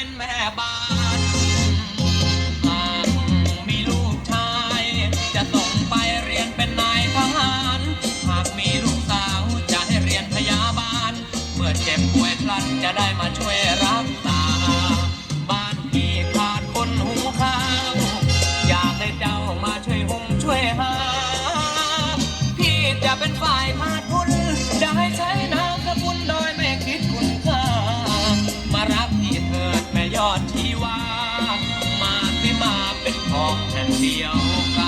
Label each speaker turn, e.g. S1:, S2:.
S1: ็นแม่บ้านหากมีลูกชาย จะส่งไปเรียนเป็นนายทหาร หากมีลูกสาวจะให้เรียนพยาบาล เมื่อเจ็บป่วยพลันจะได้มาช่วยรักษา อดที่ว่า มาที่มาเป็นของแผ่นเดียวกัน